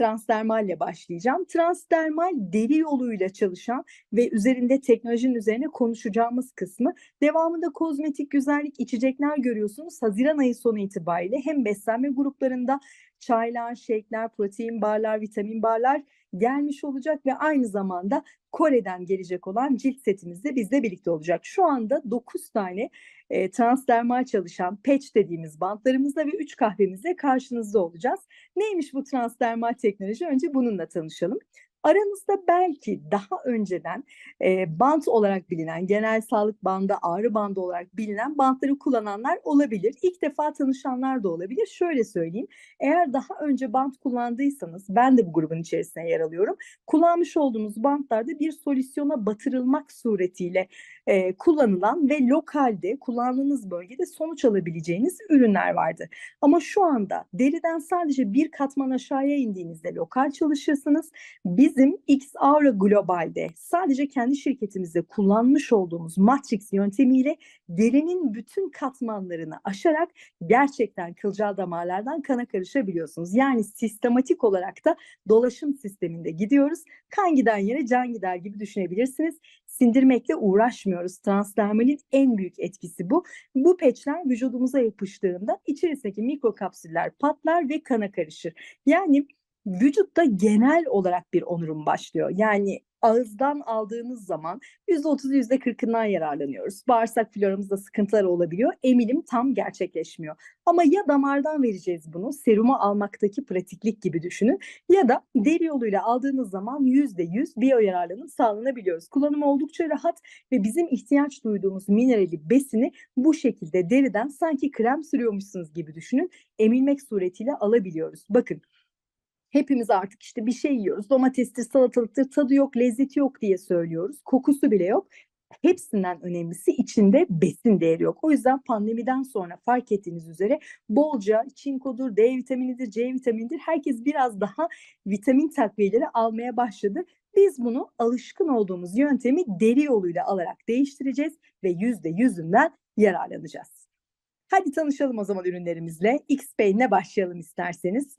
transdermalle başlayacağım. Transdermal deri yoluyla çalışan ve üzerinde teknolojinin üzerine konuşacağımız kısmı. Devamında kozmetik, güzellik, içecekler görüyorsunuz. Haziran ayı sonu itibariyle hem beslenme gruplarında çaylar, shake'ler, protein barlar, vitamin barlar gelmiş olacak ve aynı zamanda Kore'den gelecek olan cilt setimiz de bizle birlikte olacak. Şu anda 9 tane e, transdermal çalışan patch dediğimiz bantlarımızla ve 3 kahvemizle karşınızda olacağız. Neymiş bu transdermal teknoloji? Önce bununla tanışalım. Aranızda belki daha önceden e, bant olarak bilinen, genel sağlık bandı, ağrı bandı olarak bilinen bantları kullananlar olabilir. İlk defa tanışanlar da olabilir. Şöyle söyleyeyim, eğer daha önce bant kullandıysanız, ben de bu grubun içerisine yer alıyorum. Kullanmış olduğunuz bantlarda bir solüsyona batırılmak suretiyle e, kullanılan ve lokalde kullandığınız bölgede sonuç alabileceğiniz ürünler vardı. Ama şu anda deriden sadece bir katman aşağıya indiğinizde lokal çalışırsınız. Bizim X Aura Global'de sadece kendi şirketimizde kullanmış olduğumuz Matrix yöntemiyle derinin bütün katmanlarını aşarak gerçekten kılcal damarlardan kana karışabiliyorsunuz. Yani sistematik olarak da dolaşım sisteminde gidiyoruz. Kan giden yere can gider gibi düşünebilirsiniz sindirmekle uğraşmıyoruz. Transdermalin en büyük etkisi bu. Bu peçler vücudumuza yapıştığında içerisindeki mikrokapsüller patlar ve kana karışır. Yani vücutta genel olarak bir onurum başlıyor. Yani ağızdan aldığınız zaman %30'u %40'ından yararlanıyoruz. Bağırsak floramızda sıkıntılar olabiliyor. Emilim tam gerçekleşmiyor. Ama ya damardan vereceğiz bunu, serumu almaktaki pratiklik gibi düşünün. Ya da deri yoluyla aldığınız zaman %100 biyo yararlanım sağlanabiliyoruz. Kullanımı oldukça rahat ve bizim ihtiyaç duyduğumuz minerali, besini bu şekilde deriden sanki krem sürüyormuşsunuz gibi düşünün. Emilmek suretiyle alabiliyoruz. Bakın Hepimiz artık işte bir şey yiyoruz. Domatestir, salatalıktır, tadı yok, lezzeti yok diye söylüyoruz. Kokusu bile yok. Hepsinden önemlisi içinde besin değeri yok. O yüzden pandemiden sonra fark ettiğiniz üzere bolca çinkodur, D vitaminidir, C vitaminidir. Herkes biraz daha vitamin takviyeleri almaya başladı. Biz bunu alışkın olduğumuz yöntemi deri yoluyla alarak değiştireceğiz ve yüzde yüzünden yararlanacağız. Hadi tanışalım o zaman ürünlerimizle. X-Pain'le başlayalım isterseniz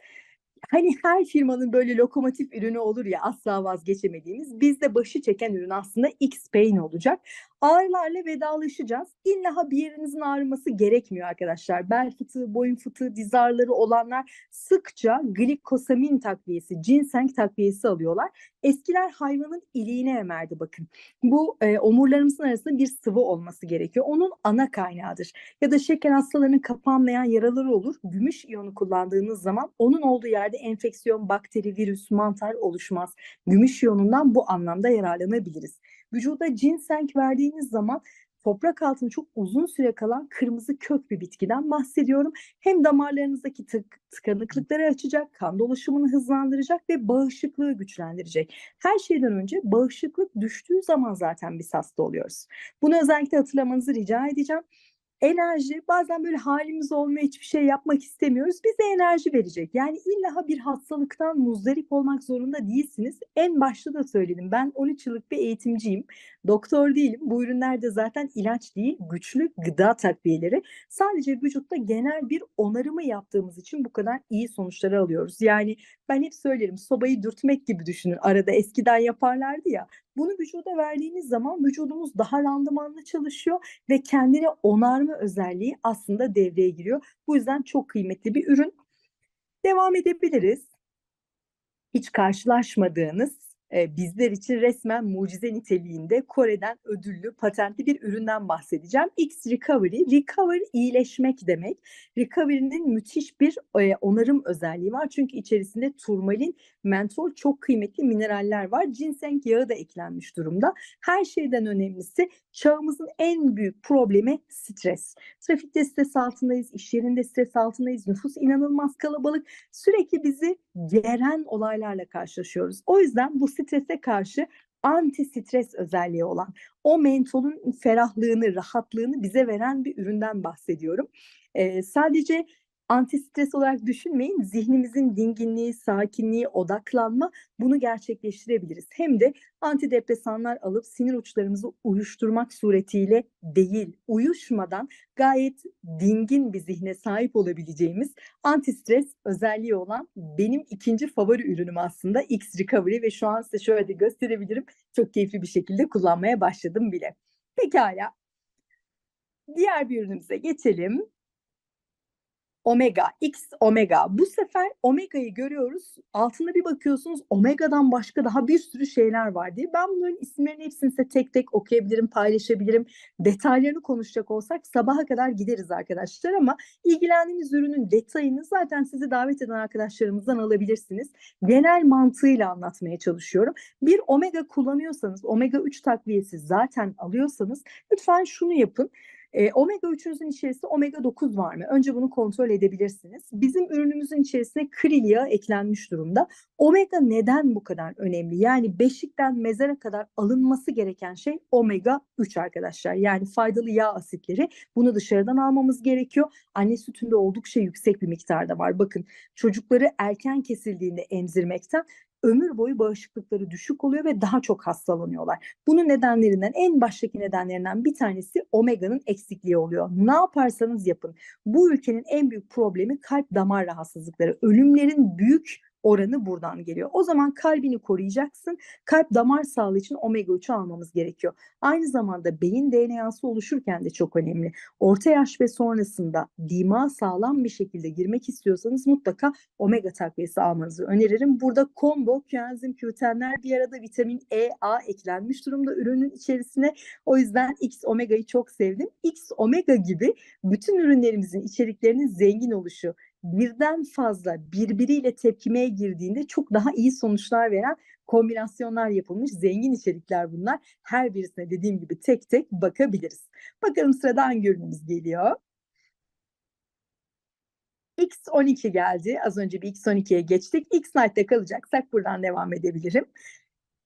hani her firmanın böyle lokomotif ürünü olur ya asla vazgeçemediğimiz bizde başı çeken ürün aslında X-Pain olacak. Ağrılarla vedalaşacağız. İlla bir yerinizin ağrıması gerekmiyor arkadaşlar. Bel fıtığı, boyun fıtığı, diz ağrıları olanlar sıkça glikosamin takviyesi, ginseng takviyesi alıyorlar. Eskiler hayvanın iliğine emerdi bakın. Bu e, omurlarımızın arasında bir sıvı olması gerekiyor. Onun ana kaynağıdır. Ya da şeker hastalarının kapanmayan yaraları olur. Gümüş iyonu kullandığınız zaman onun olduğu yerde enfeksiyon, bakteri, virüs, mantar oluşmaz. Gümüş iyonundan bu anlamda yararlanabiliriz. Vücuda ginseng verdiğiniz zaman toprak altında çok uzun süre kalan kırmızı kök bir bitkiden bahsediyorum. Hem damarlarınızdaki tık, tıkanıklıkları açacak, kan dolaşımını hızlandıracak ve bağışıklığı güçlendirecek. Her şeyden önce bağışıklık düştüğü zaman zaten biz hasta oluyoruz. Bunu özellikle hatırlamanızı rica edeceğim enerji bazen böyle halimiz olmaya hiçbir şey yapmak istemiyoruz. Bize enerji verecek. Yani illa bir hastalıktan muzdarip olmak zorunda değilsiniz. En başta da söyledim. Ben 13 yıllık bir eğitimciyim. Doktor değilim. Bu ürünler de zaten ilaç değil, güçlü gıda takviyeleri. Sadece vücutta genel bir onarımı yaptığımız için bu kadar iyi sonuçları alıyoruz. Yani ben hep söylerim sobayı dürtmek gibi düşünün. Arada eskiden yaparlardı ya. Bunu vücuda verdiğiniz zaman vücudumuz daha randımanlı çalışıyor ve kendine onarma özelliği aslında devreye giriyor. Bu yüzden çok kıymetli bir ürün. Devam edebiliriz. Hiç karşılaşmadığınız bizler için resmen mucize niteliğinde Kore'den ödüllü patentli bir üründen bahsedeceğim. X Recovery, recover iyileşmek demek. Recovery'nin müthiş bir onarım özelliği var. Çünkü içerisinde turmalin, mentol çok kıymetli mineraller var. Ginseng yağı da eklenmiş durumda. Her şeyden önemlisi çağımızın en büyük problemi stres. Trafikte stres altındayız, iş yerinde stres altındayız, nüfus inanılmaz kalabalık. Sürekli bizi geren olaylarla karşılaşıyoruz. O yüzden bu strese karşı anti stres özelliği olan o mentolun ferahlığını, rahatlığını bize veren bir üründen bahsediyorum. Ee, sadece Antistres olarak düşünmeyin. Zihnimizin dinginliği, sakinliği, odaklanma bunu gerçekleştirebiliriz. Hem de antidepresanlar alıp sinir uçlarımızı uyuşturmak suretiyle değil, uyuşmadan gayet dingin bir zihne sahip olabileceğimiz antistres özelliği olan benim ikinci favori ürünüm aslında X Recovery ve şu an size şöyle de gösterebilirim. Çok keyifli bir şekilde kullanmaya başladım bile. Pekala. Diğer bir ürünümüze geçelim. Omega, X omega. Bu sefer omega'yı görüyoruz. Altında bir bakıyorsunuz omega'dan başka daha bir sürü şeyler var diye. Ben bunların isimlerini hepsini size tek tek okuyabilirim, paylaşabilirim. Detaylarını konuşacak olsak sabaha kadar gideriz arkadaşlar ama ilgilendiğiniz ürünün detayını zaten sizi davet eden arkadaşlarımızdan alabilirsiniz. Genel mantığıyla anlatmaya çalışıyorum. Bir omega kullanıyorsanız, omega 3 takviyesi zaten alıyorsanız lütfen şunu yapın. E, omega 3'ünüzün içerisinde omega 9 var mı? Önce bunu kontrol edebilirsiniz. Bizim ürünümüzün içerisine kril yağı eklenmiş durumda. Omega neden bu kadar önemli? Yani beşikten mezara kadar alınması gereken şey omega 3 arkadaşlar. Yani faydalı yağ asitleri. Bunu dışarıdan almamız gerekiyor. Anne sütünde oldukça yüksek bir miktarda var. Bakın çocukları erken kesildiğinde emzirmekten ömür boyu bağışıklıkları düşük oluyor ve daha çok hastalanıyorlar. Bunun nedenlerinden en baştaki nedenlerinden bir tanesi omega'nın eksikliği oluyor. Ne yaparsanız yapın. Bu ülkenin en büyük problemi kalp damar rahatsızlıkları. Ölümlerin büyük oranı buradan geliyor. O zaman kalbini koruyacaksın. Kalp damar sağlığı için omega 3'ü almamız gerekiyor. Aynı zamanda beyin DNA'sı oluşurken de çok önemli. Orta yaş ve sonrasında dima sağlam bir şekilde girmek istiyorsanız mutlaka omega takviyesi almanızı öneririm. Burada combo, koenzim, Q10'ler bir arada vitamin E, A eklenmiş durumda ürünün içerisine. O yüzden X omega'yı çok sevdim. X omega gibi bütün ürünlerimizin içeriklerinin zengin oluşu, birden fazla birbiriyle tepkimeye girdiğinde çok daha iyi sonuçlar veren kombinasyonlar yapılmış zengin içerikler bunlar. Her birisine dediğim gibi tek tek bakabiliriz. Bakalım sırada hangi ürünümüz geliyor? X12 geldi. Az önce bir X12'ye geçtik. X-Night'te kalacaksak buradan devam edebilirim.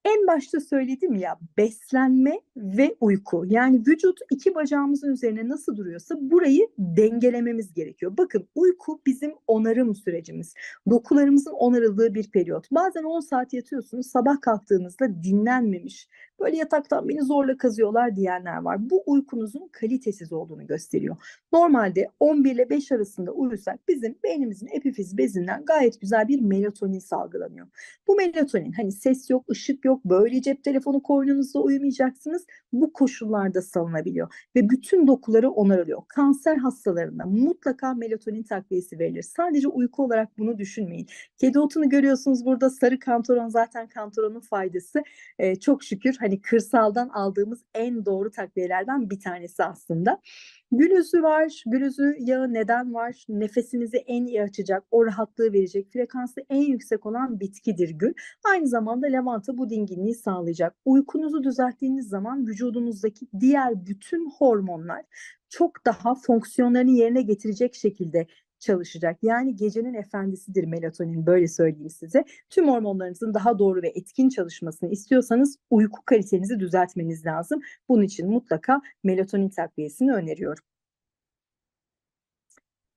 En başta söyledim ya beslenme ve uyku. Yani vücut iki bacağımızın üzerine nasıl duruyorsa burayı dengelememiz gerekiyor. Bakın uyku bizim onarım sürecimiz. Dokularımızın onarıldığı bir periyot. Bazen 10 saat yatıyorsunuz sabah kalktığınızda dinlenmemiş. Böyle yataktan beni zorla kazıyorlar diyenler var. Bu uykunuzun kalitesiz olduğunu gösteriyor. Normalde 11 ile 5 arasında uyursak bizim beynimizin epifiz bezinden gayet güzel bir melatonin salgılanıyor. Bu melatonin hani ses yok, ışık yok, böyle cep telefonu koynunuzda uyumayacaksınız. Bu koşullarda salınabiliyor ve bütün dokuları onarılıyor. Kanser hastalarında mutlaka melatonin takviyesi verilir. Sadece uyku olarak bunu düşünmeyin. Kedi otunu görüyorsunuz burada sarı kantaron zaten kantaronun faydası. Ee, çok şükür hani kırsaldan aldığımız en doğru takviyelerden bir tanesi aslında. Gül üzü var. Gül üzü yağı neden var? Nefesinizi en iyi açacak, o rahatlığı verecek, frekansı en yüksek olan bitkidir gül. Aynı zamanda lavanta bu dinginliği sağlayacak. Uykunuzu düzelttiğiniz zaman vücudunuzdaki diğer bütün hormonlar çok daha fonksiyonlarını yerine getirecek şekilde çalışacak. Yani gecenin efendisidir melatonin böyle söyleyeyim size. Tüm hormonlarınızın daha doğru ve etkin çalışmasını istiyorsanız uyku kalitenizi düzeltmeniz lazım. Bunun için mutlaka melatonin takviyesini öneriyorum.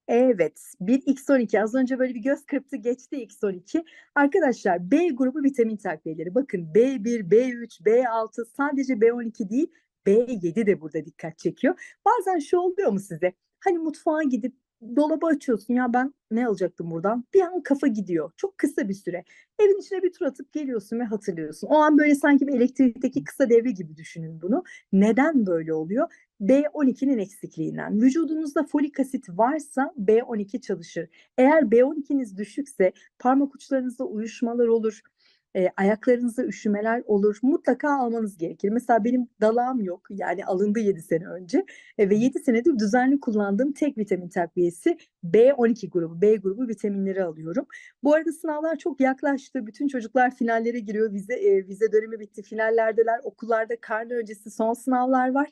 Evet, bir X12 az önce böyle bir göz kırptı geçti X12. Arkadaşlar B grubu vitamin takviyeleri bakın B1, B3, B6 sadece B12 değil B7 de burada dikkat çekiyor. Bazen şu oluyor mu size? Hani mutfağa gidip dolabı açıyorsun ya ben ne alacaktım buradan? Bir an kafa gidiyor. Çok kısa bir süre. Evin içine bir tur atıp geliyorsun ve hatırlıyorsun. O an böyle sanki bir elektrikteki kısa devre gibi düşünün bunu. Neden böyle oluyor? B12'nin eksikliğinden. Vücudunuzda folik asit varsa B12 çalışır. Eğer B12'niz düşükse parmak uçlarınızda uyuşmalar olur e, ayaklarınızda üşümeler olur. Mutlaka almanız gerekir. Mesela benim dalağım yok. Yani alındı 7 sene önce. E, ve 7 senedir düzenli kullandığım tek vitamin takviyesi B12 grubu, B grubu vitaminleri alıyorum. Bu arada sınavlar çok yaklaştı. Bütün çocuklar finallere giriyor. Vize, e, vize dönemi bitti. Finallerdeler. Okullarda karne öncesi son sınavlar var.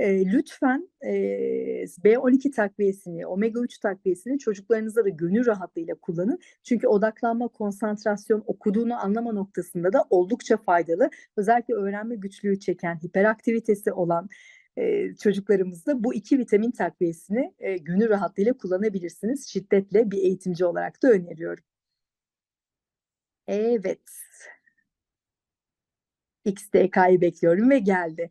E, lütfen e, B12 takviyesini, omega 3 takviyesini çocuklarınıza da gönül rahatlığıyla kullanın. Çünkü odaklanma, konsantrasyon, okuduğunu anlama noktasında da oldukça faydalı. Özellikle öğrenme güçlüğü çeken, hiperaktivitesi olan, e, çocuklarımızda bu iki vitamin takviyesini e, günü rahatlığıyla kullanabilirsiniz. Şiddetle bir eğitimci olarak da öneriyorum. Evet. XDK'yı bekliyorum ve geldi.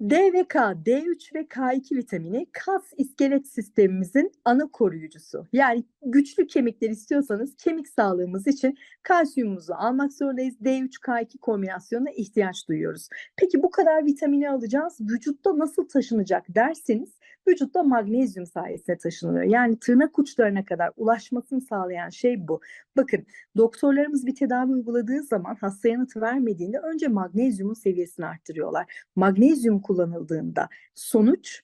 D ve K, D3 ve K2 vitamini kas iskelet sistemimizin ana koruyucusu. Yani güçlü kemikler istiyorsanız kemik sağlığımız için kalsiyumumuzu almak zorundayız. D3 K2 kombinasyonuna ihtiyaç duyuyoruz. Peki bu kadar vitamini alacağız. Vücutta nasıl taşınacak derseniz vücutta magnezyum sayesinde taşınıyor. Yani tırnak uçlarına kadar ulaşmasını sağlayan şey bu. Bakın doktorlarımız bir tedavi uyguladığı zaman hasta yanıtı vermediğinde önce magnezyumun seviyesini arttırıyorlar. Magnezyum kullanıldığında sonuç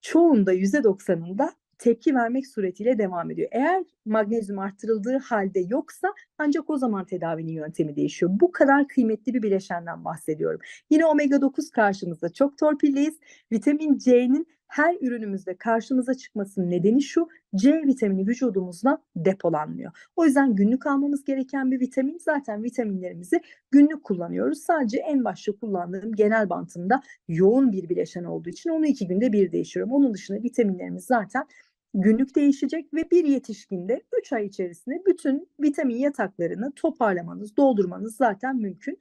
çoğunda %90'ında tepki vermek suretiyle devam ediyor. Eğer magnezyum arttırıldığı halde yoksa ancak o zaman tedavinin yöntemi değişiyor. Bu kadar kıymetli bir bileşenden bahsediyorum. Yine omega 9 karşımızda çok torpilliyiz. Vitamin C'nin her ürünümüzde karşımıza çıkmasının nedeni şu. C vitamini vücudumuzda depolanmıyor. O yüzden günlük almamız gereken bir vitamin. Zaten vitaminlerimizi günlük kullanıyoruz. Sadece en başta kullandığım genel bantımda yoğun bir bileşen olduğu için onu iki günde bir değiştiriyorum. Onun dışında vitaminlerimiz zaten günlük değişecek ve bir yetişkinde 3 ay içerisinde bütün vitamin yataklarını toparlamanız, doldurmanız zaten mümkün.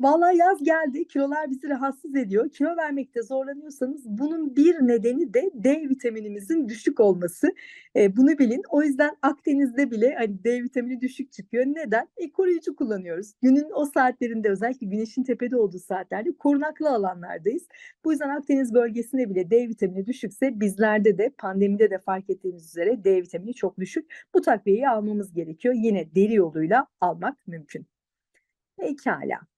Vallahi yaz geldi. Kilolar bizi rahatsız ediyor. Kilo vermekte zorlanıyorsanız bunun bir nedeni de D vitaminimizin düşük olması. E, bunu bilin. O yüzden Akdeniz'de bile hani D vitamini düşük çıkıyor. Neden? E, koruyucu kullanıyoruz. Günün o saatlerinde özellikle güneşin tepede olduğu saatlerde korunaklı alanlardayız. Bu yüzden Akdeniz bölgesinde bile D vitamini düşükse bizlerde de pandemide de fark ettiğimiz üzere D vitamini çok düşük. Bu takviyeyi almamız gerekiyor. Yine deri yoluyla almak mümkün. Pekala.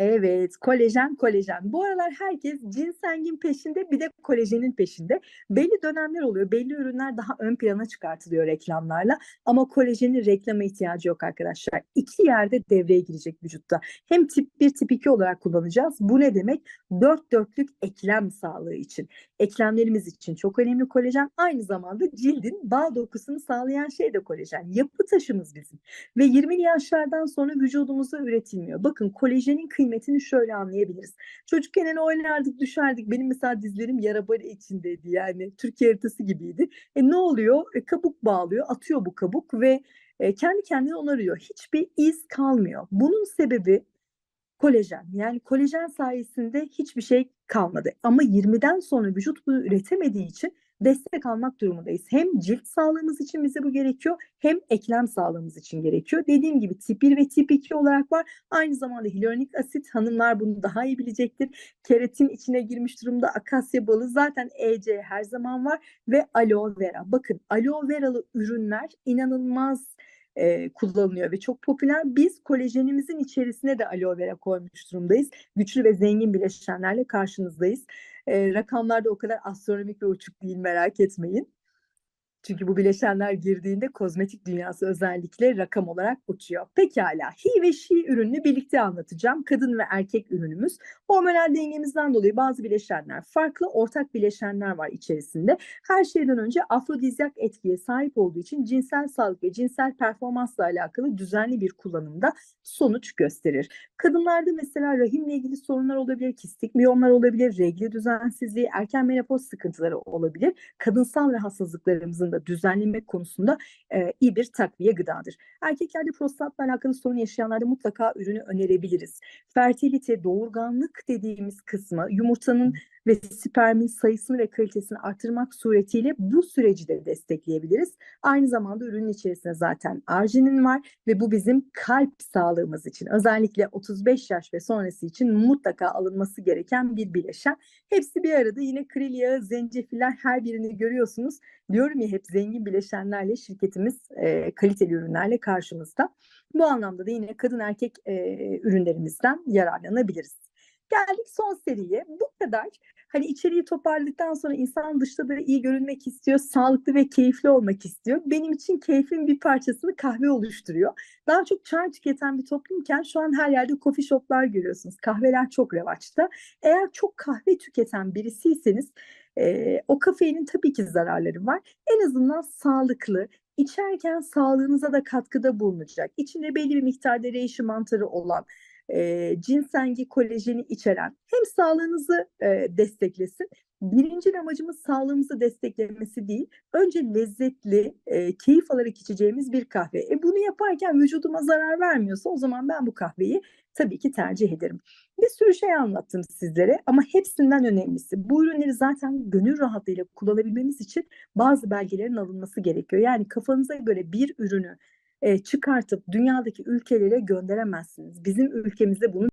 Evet, kolajen, kolajen. Bu aralar herkes ginsengin peşinde bir de kolajenin peşinde. Belli dönemler oluyor, belli ürünler daha ön plana çıkartılıyor reklamlarla. Ama kolajenin reklama ihtiyacı yok arkadaşlar. İki yerde devreye girecek vücutta. Hem tip 1, tip 2 olarak kullanacağız. Bu ne demek? Dört dörtlük eklem sağlığı için. Eklemlerimiz için çok önemli kolajen. Aynı zamanda cildin bağ dokusunu sağlayan şey de kolajen. Yapı taşımız bizim. Ve 20'li yaşlardan sonra vücudumuzda üretilmiyor. Bakın kolajenin kıymetli kıymetini şöyle anlayabiliriz. Çocukken hani oynardık, düşerdik. Benim mesela dizlerim yara bari içindeydi. Yani Türkiye haritası gibiydi. E ne oluyor? E, kabuk bağlıyor, atıyor bu kabuk ve e, kendi kendine onarıyor. Hiçbir iz kalmıyor. Bunun sebebi kolajen. Yani kolajen sayesinde hiçbir şey kalmadı. Ama 20'den sonra vücut bunu üretemediği için destek almak durumundayız. Hem cilt sağlığımız için bize bu gerekiyor hem eklem sağlığımız için gerekiyor. Dediğim gibi tip 1 ve tip 2 olarak var. Aynı zamanda hyaluronik asit hanımlar bunu daha iyi bilecektir. Keratin içine girmiş durumda akasya balı zaten EC her zaman var ve aloe vera. Bakın aloe veralı ürünler inanılmaz e, kullanılıyor ve çok popüler. Biz kolajenimizin içerisine de aloe vera koymuş durumdayız. Güçlü ve zengin bileşenlerle karşınızdayız. Rakamlar da o kadar astronomik ve uçuk değil merak etmeyin. Çünkü bu bileşenler girdiğinde kozmetik dünyası özellikle rakam olarak uçuyor. Pekala, he ve she ürününü birlikte anlatacağım. Kadın ve erkek ürünümüz. Hormonal dengemizden dolayı bazı bileşenler farklı, ortak bileşenler var içerisinde. Her şeyden önce afrodizyak etkiye sahip olduğu için cinsel sağlık ve cinsel performansla alakalı düzenli bir kullanımda sonuç gösterir. Kadınlarda mesela rahimle ilgili sorunlar olabilir, kistik miyomlar olabilir, regli düzensizliği, erken menopoz sıkıntıları olabilir. Kadınsal rahatsızlıklarımızın da düzenlemek konusunda e, iyi bir takviye gıdadır. Erkeklerde prostatla alakalı sorun yaşayanlarda mutlaka ürünü önerebiliriz. Fertilite, doğurganlık dediğimiz kısmı yumurtanın ve spermin sayısını ve kalitesini artırmak suretiyle bu süreci de destekleyebiliriz. Aynı zamanda ürünün içerisinde zaten arginin var ve bu bizim kalp sağlığımız için özellikle 35 yaş ve sonrası için mutlaka alınması gereken bir bileşen. Hepsi bir arada yine kril yağı, zencefiller her birini görüyorsunuz. Diyorum ya hep zengin bileşenlerle şirketimiz e, kaliteli ürünlerle karşımızda. Bu anlamda da yine kadın erkek e, ürünlerimizden yararlanabiliriz. Geldik son seriye. Bu kadar. Hani içeriği toparladıktan sonra insan dışta da iyi görünmek istiyor, sağlıklı ve keyifli olmak istiyor. Benim için keyfin bir parçasını kahve oluşturuyor. Daha çok çay tüketen bir toplumken şu an her yerde coffee shoplar görüyorsunuz. Kahveler çok revaçta. Eğer çok kahve tüketen birisiyseniz e, o kafeinin tabii ki zararları var. En azından sağlıklı, içerken sağlığınıza da katkıda bulunacak. İçinde belli bir miktarda reishi mantarı olan eee, ginseng'i, kolajeni içeren hem sağlığınızı, eee, desteklesin. 1'incil amacımız sağlığımızı desteklemesi değil, önce lezzetli, eee, keyif alarak içeceğimiz bir kahve. E, bunu yaparken vücuduma zarar vermiyorsa o zaman ben bu kahveyi tabii ki tercih ederim. Bir sürü şey anlattım sizlere ama hepsinden önemlisi bu ürünleri zaten gönül rahatlığıyla kullanabilmemiz için bazı belgelerin alınması gerekiyor. Yani kafanıza göre bir ürünü, çıkartıp dünyadaki ülkelere gönderemezsiniz. Bizim ülkemizde bunun